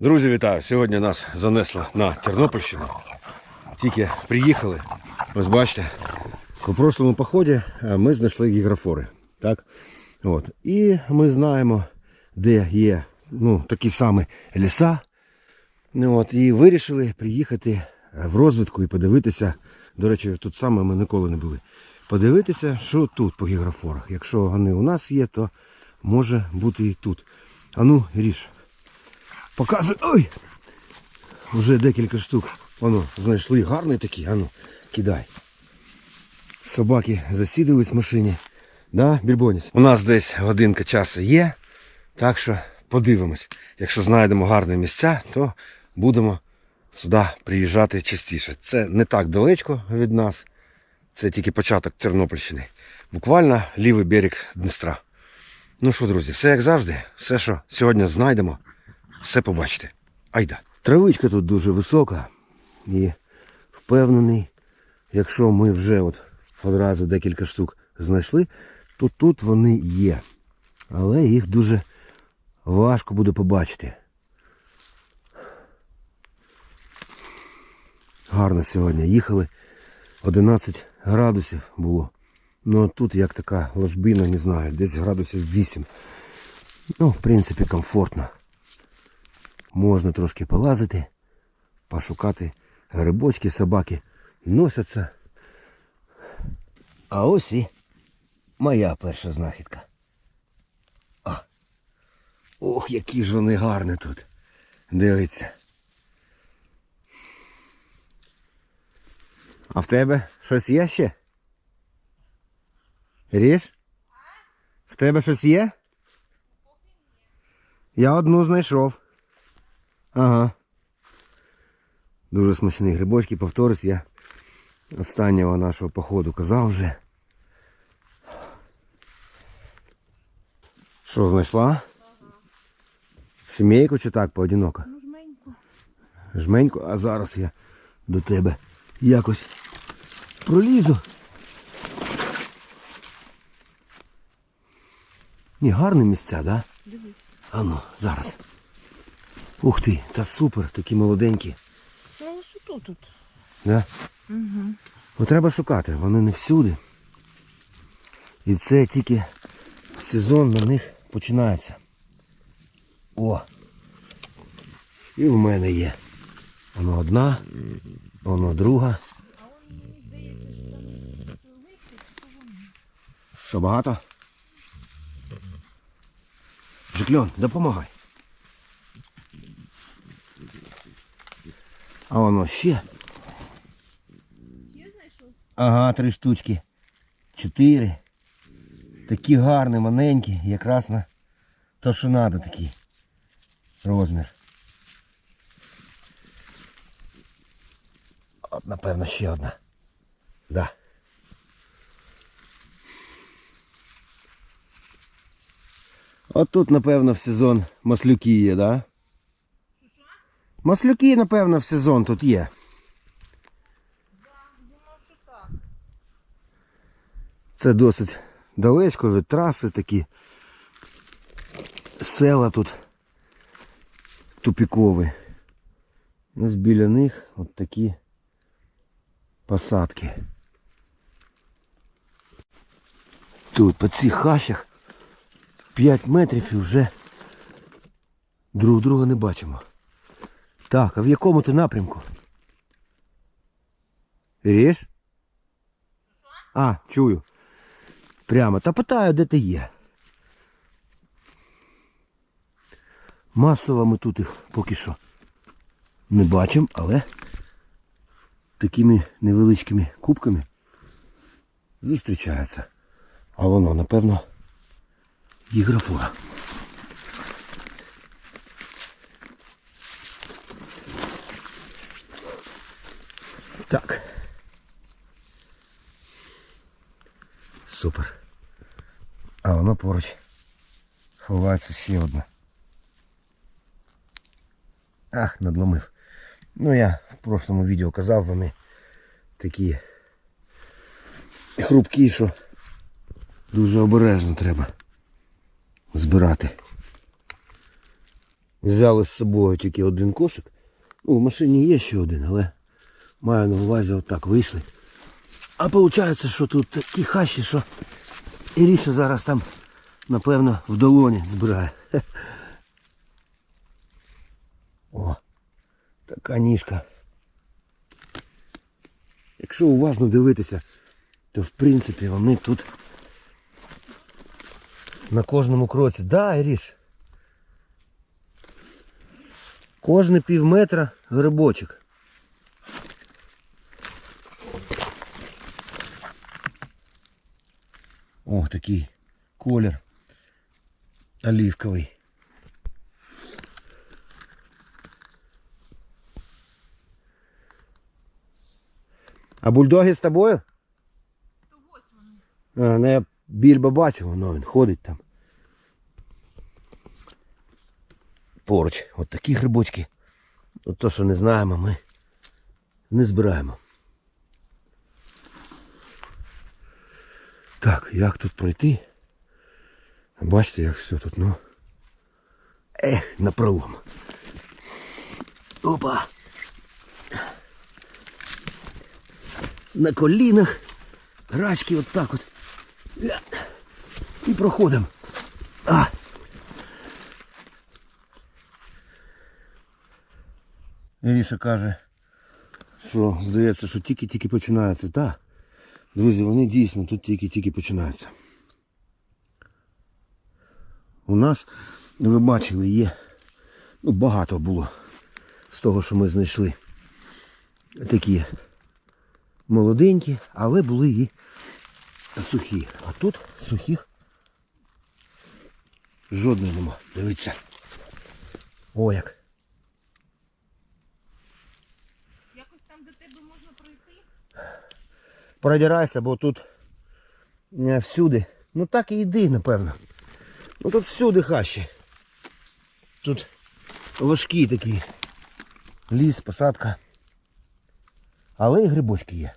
Друзі, вітаю! Сьогодні нас занесло на Тернопільщину. Тільки приїхали. Ось бачите, у прошлому поході е, ми знайшли гіграфори. Так? От. І ми знаємо, де є ну, такі самі ліса. От. І вирішили приїхати е, в розвідку і подивитися. До речі, тут саме ми ніколи не були. Подивитися, що тут по гіграфорах. Якщо вони у нас є, то може бути і тут. А ну, ріж. Показуй. Ой! Вже декілька штук. Воно, знайшли гарний такий, ану, кидай. Собаки засідались в машині. Да, Більбоніс? У нас десь годинка часу є. Так що подивимось. Якщо знайдемо гарні місця, то будемо сюди приїжджати частіше. Це не так далечко від нас. Це тільки початок Тернопільщини. Буквально лівий берег Дністра. Ну що, друзі, все як завжди. Все, що сьогодні знайдемо, все побачите. Айда. Травичка тут дуже висока. І впевнений, якщо ми вже от одразу декілька штук знайшли, то тут вони є. Але їх дуже важко буде побачити. Гарно сьогодні їхали. 11 градусів було. Ну а тут як така ложбина, не знаю, десь градусів 8. Ну, в принципі, комфортно. Можна трошки полазити, пошукати грибочки, собаки носяться. А ось і моя перша знахідка. А. Ох, які ж вони гарні тут. Дивіться. А в тебе щось є ще? Ріж? В тебе щось є? Я одну знайшов. Ага. Дуже смачні грибочки, повторюсь, я останнього нашого походу казав вже. Що, знайшла? Сімейку чи так поодиноко? Ну, жменьку. Жменьку, а зараз я до тебе якось пролізу. Ні, гарні місця, да? Дивись. Ану, зараз. Ух ти, та супер, такі молоденькі. Ну, ось тут тут. Да? Угу. Бо треба шукати, вони не всюди. І це тільки сезон на них починається. О! І в мене є. Воно одна, воно друга. Що багато? Жикльон, допомагай. А воно ще. Ага, три штучки. Чотири. Такі гарні, маленькі, якраз на то, що треба такий розмір. От, напевно, ще одна. Да. От тут, напевно, в сезон маслюки є, да? Маслюки, напевно, в сезон тут є. Це досить далечко від траси такі. Села тут тупікові. Ось біля них от такі посадки. Тут по цих хащах 5 метрів і вже друг друга не бачимо. Так, а в якому ти напрямку? Ріж? А, чую. Прямо. Та питаю, де ти є. Масово ми тут їх поки що не бачимо, але такими невеличкими кубками зустрічаються. А воно, напевно, гіграфора. Так. Супер. А воно поруч. Ховається ще одна. Ах, надломив. Ну я в прошлому відео казав, вони такі хрупкі, що дуже обережно треба збирати. Взяли з собою тільки один кошик. Ну, в машині є ще один, але маю на увазі отак вийшли. А виходить, що тут такі хащі, що Іріша зараз там, напевно, в долоні збирає. О, така ніжка. Якщо уважно дивитися, то в принципі вони тут на кожному кроці. Да, Іріш. Кожне пів метра грибочок. О, такий колір олівковий. А бульдоги з тобою? А, ну я більба бачив, воно він ходить там. Поруч. От такі грибочки. От то, що не знаємо, ми не збираємо. Так, як тут пройти? Бачите, як все тут, ну. Ех, на пролом. Опа. На колінах. Рачки от так от. І проходимо. А. Іріша каже, що здається, що тільки-тільки починається. Так, друзі, вони дійсно тут тільки-тільки починаються. У нас, ви бачили, є ну, багато було з того, що ми знайшли. Такі молоденькі, але були і сухі. А тут сухих жодної нема. Дивіться. О, як. Якось там до тебе можна пройти. Продирайся, бо тут не всюди. Ну так і йди, напевно. Ну тут всюди хащі. Тут важкі такі. Ліс, посадка. Але і грибочки є.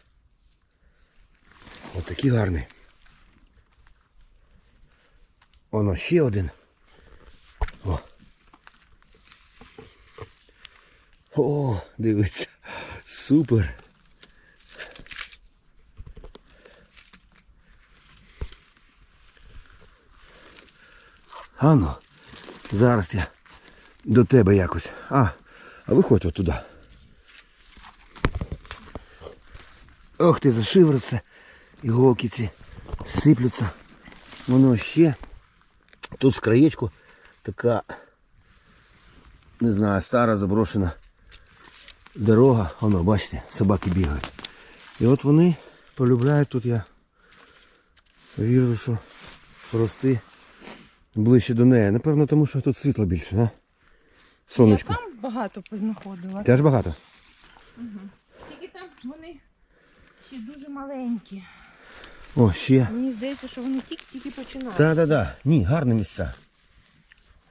Ось такі гарні. Воно ще один. О. О, дивіться. Супер. Ано, зараз я до тебе якось. А, а виходь отуди. Ох ти зашивриться. Іголки ці сиплються. Воно ще. Тут з краєчку така, не знаю, стара заброшена дорога. Воно, бачите, собаки бігають. І от вони полюбляють тут я вірю, що рости ближче до неї. Напевно, тому що тут світло більше, да? Сонечко. Я там багато познаходила. Теж багато? Тільки там вони ще дуже маленькі. О, ще. Мені здається, що вони тільки-тільки починають. Так, так, так. Ні, гарні місця.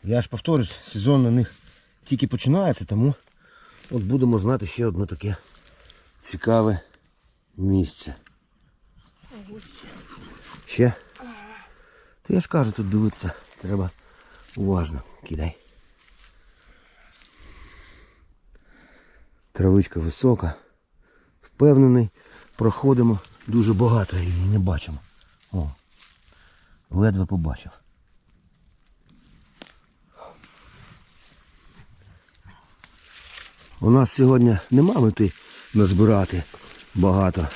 Я ж повторюсь, сезон на них тільки починається, тому от будемо знати ще одне таке цікаве місце. Ще. Та я ж кажу, тут дивитися треба уважно. Кидай. Травичка висока. Впевнений, проходимо дуже багато її не бачимо. О, ледве побачив. У нас сьогодні нема мети назбирати багато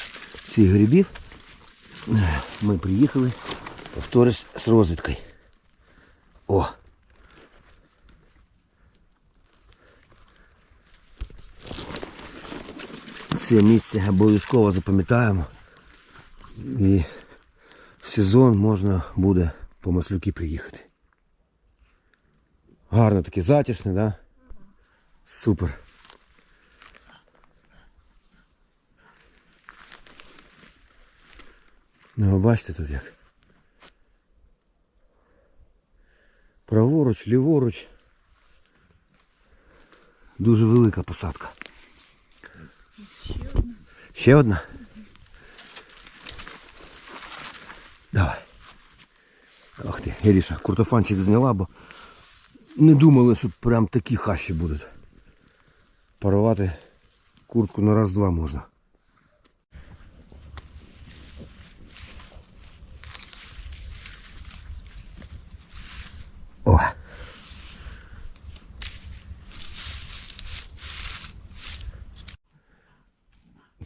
цих грибів. Ми приїхали, повторюсь, з розвідкою. О! Це місце обов'язково запам'ятаємо. І в сезон можна буде по маслюки приїхати. Гарно таке затишне, да? Супер. Ну, бачите тут як. Праворуч, ліворуч. Дуже велика посадка. Ще одна. Ще одна? Давай. Ох ти, Іріша, куртофанчик зняла, бо не думали, що прям такі хащі будуть. Парувати куртку на раз-два можна.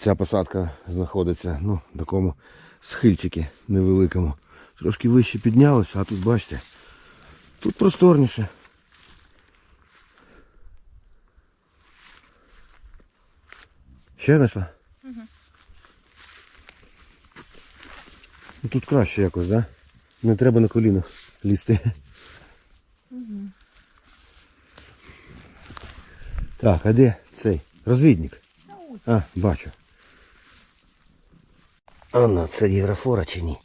Ця посадка знаходиться ну, в такому схильчикі невеликому. Трошки вище піднялося, а тут бачите, тут просторніше. Ще знайшла? Ну, Тут краще якось? Да? Не треба на колінах лізти. Так, а де цей? Розвідник? А, бачу. Анна, це гіграфора чи ні?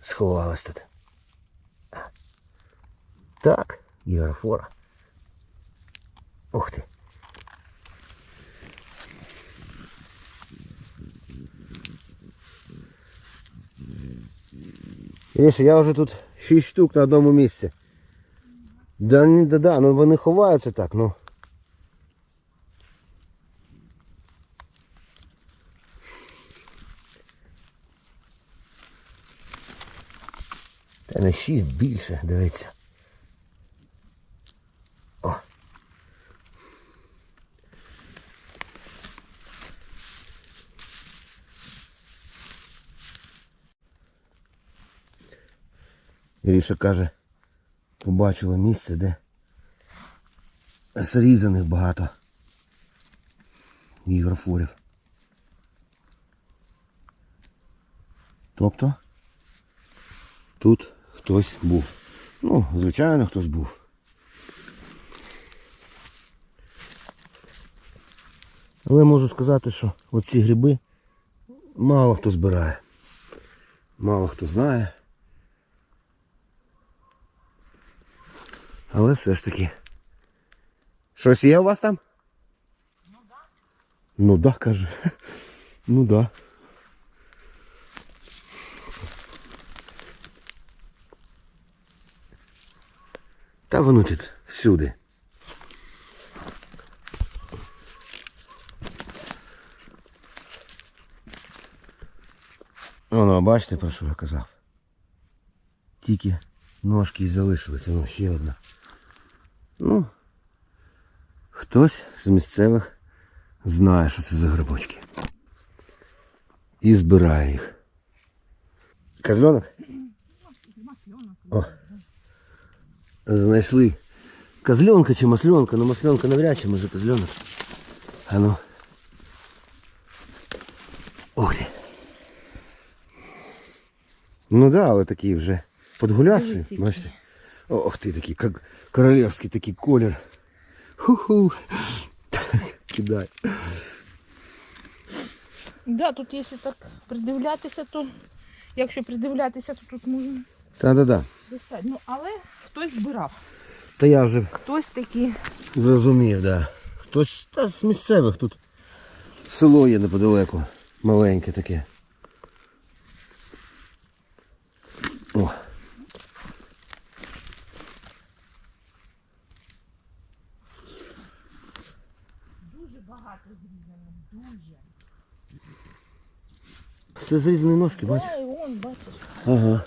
Сховалась тут. А. Так, гіграфора. Ух ти. Видиш, я вже тут 6 штук на одному місці. Да, ні, да, да, ну вони ховаються так, ну. Не 6 більше, дивіться. О. Іріша каже, побачила місце, де зрізаних багато ігрофорів. Тобто тут хтось був. Ну, звичайно, хтось був. Але можу сказати, що оці гриби мало хто збирає. Мало хто знає. Але все ж таки. Щось є у вас там? Ну да. Ну да, каже. Ну да. Та воно тут всюди. Воно, бачите, про що я казав? Тільки ножки і залишилися, ну ще одна. Ну, хтось з місцевих знає, що це за грибочки. І збирає їх. Козленок? О. Знайшли козленка чи масленка, ну масленка навряд чи, може козленок. А ну. Ти. Ну да, але такі вже які. бачите. Ох ти такий, як королевський такий колір. Ху-ху. Так, кидай. Да, тут якщо так придивлятися, то якщо придивлятися, то тут можна Та-да-да. Ну, але хтось збирав. Та я вже Хтось такі. зрозумів, да. Хтось та з місцевих тут. Село є неподалеку. Маленьке таке. О. Дуже багато зрізано, дуже. Це зрізані ножки, бачиш? Ой, вон, бачиш. Ага.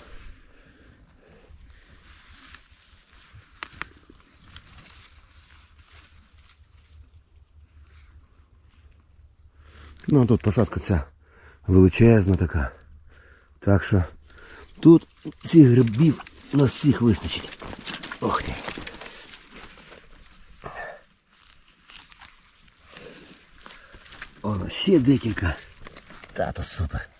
Ну а тут посадка ця величезна така. Так що тут цих грибів на всіх вистачить. Ох ти. Оно ще декілька. Та то супер.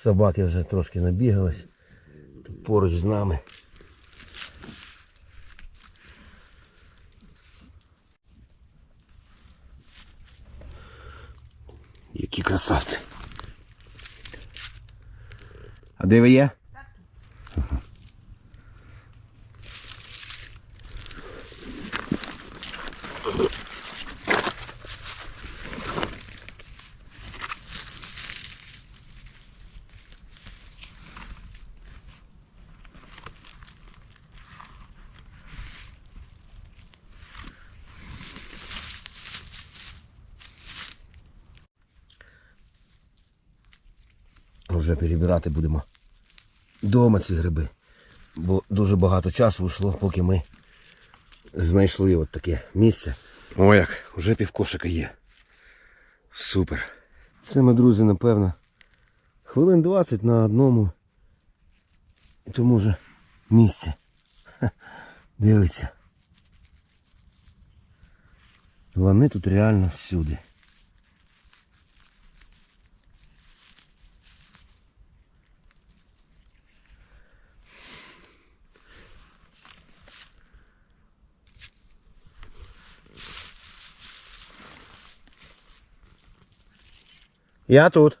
Собаки вже трошки набігались. Тут поруч з нами. Які красавці. А де ви є? Вже перебирати будемо вдома ці гриби. Бо дуже багато часу йшло, поки ми знайшли от таке місце. О як, вже півкошика є. Супер. Це ми, друзі, напевно, хвилин 20 на одному і тому же місці. Ха, Дивіться. Вони тут реально всюди. Я тут.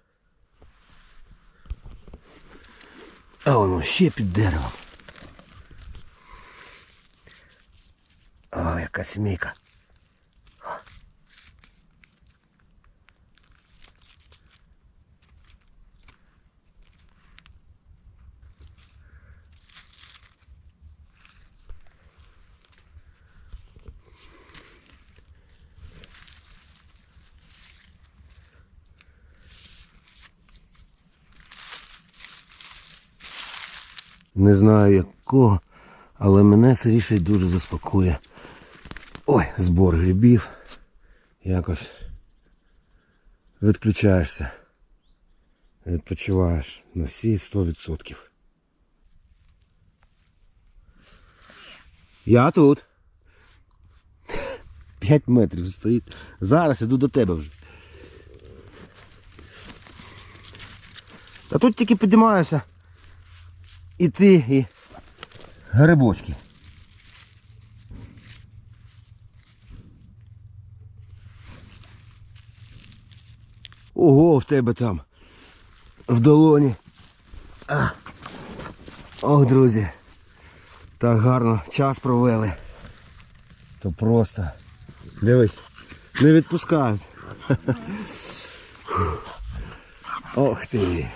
А воно ще під деревом. А, яка сімейка. Не знаю якого, але мене це рішення дуже заспокоює. Ой, збор грибів. Якось відключаєшся. Відпочиваєш на всі 100%. Я тут. 5 метрів стоїть. Зараз іду до тебе вже. Та тут тільки піднімаюся. І ти, і грибочки. Ого, в тебе там в долоні. А. Ох, друзі. Так гарно час провели. То просто. Дивись, не відпускають. Ох ти.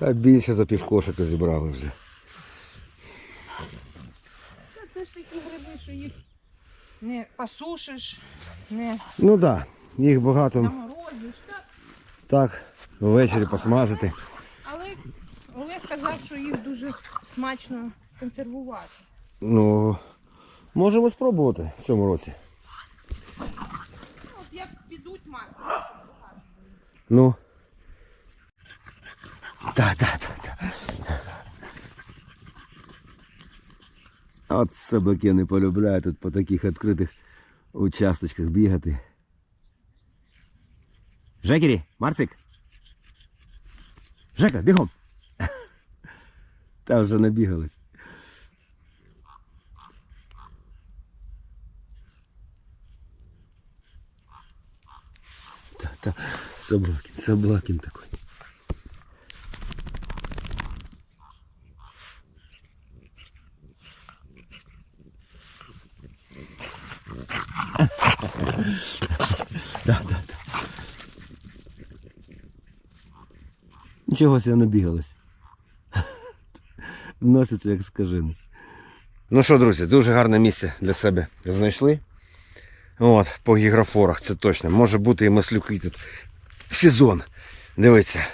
Та більше за півкошика зібрали вже. Це ж такі гриби, що їх не посушиш, не Ну так, да, їх багато наморозиш. Так. так ввечері посмажити. Але Олег казав, що їх дуже смачно консервувати. Ну, можемо спробувати в цьому році. Ну, от як підуть маси. Ну. Так, так, так, так. От собаки не полюбляють тут по таких відкритих участочках бігати. Жекері, Марсик. Жека, бігом. Та вже набігались. Та, та, собакин, собакин такой. Нічого себе набігалось. Носиться як скажений. Ну що, друзі, дуже гарне місце для себе знайшли. От, по гіграфорах, це точно. Може бути і маслюки тут. Сезон. Дивіться,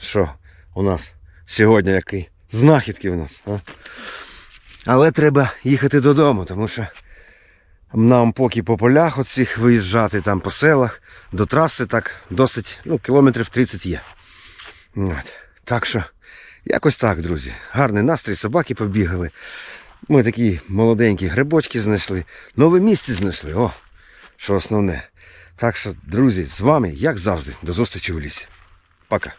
що у нас сьогодні який. Знахідки у нас. А? Але треба їхати додому, тому що нам поки по полях оцих виїжджати там по селах, до траси так досить, ну, кілометрів 30 є. От. Так що, якось так, друзі. Гарний настрій, собаки побігали. Ми такі молоденькі грибочки знайшли. Нове місце знайшли. О, що основне. Так що, друзі, з вами, як завжди, до зустрічі у лісі. Пока.